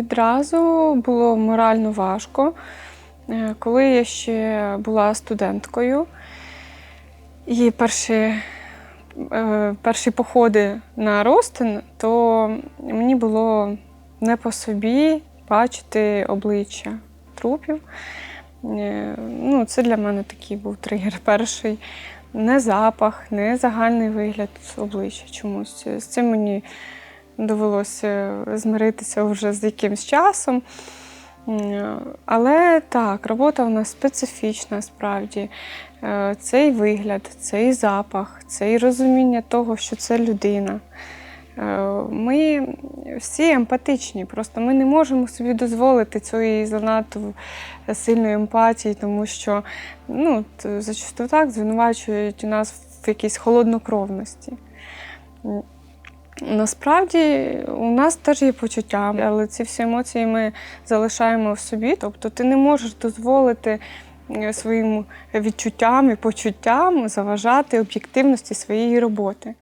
Відразу було морально важко, Е, коли я ще була студенткою. І перші, е, перші походи на Ростин, то мені було не по собі бачити обличчя трупів. Е, Ну, це для мене такий був тригер перший. Не запах, не загальний вигляд обличчя чомусь. З цим мені довелося змиритися вже з якимсь часом. Але так, робота у нас специфічна справді. Е, Цей вигляд, цей запах, цей розуміння того, що це людина. Е, Ми всі емпатичні, просто ми не можемо собі дозволити цієї занадто сильної емпатії, тому що ну, зачасту так звинувачують у нас в якійсь холоднокровності. Насправді у нас теж є почуття, але ці всі емоції ми залишаємо в собі. Тобто ти не можеш дозволити е, своїм відчуттям і почуттям заважати об'єктивності своєї роботи.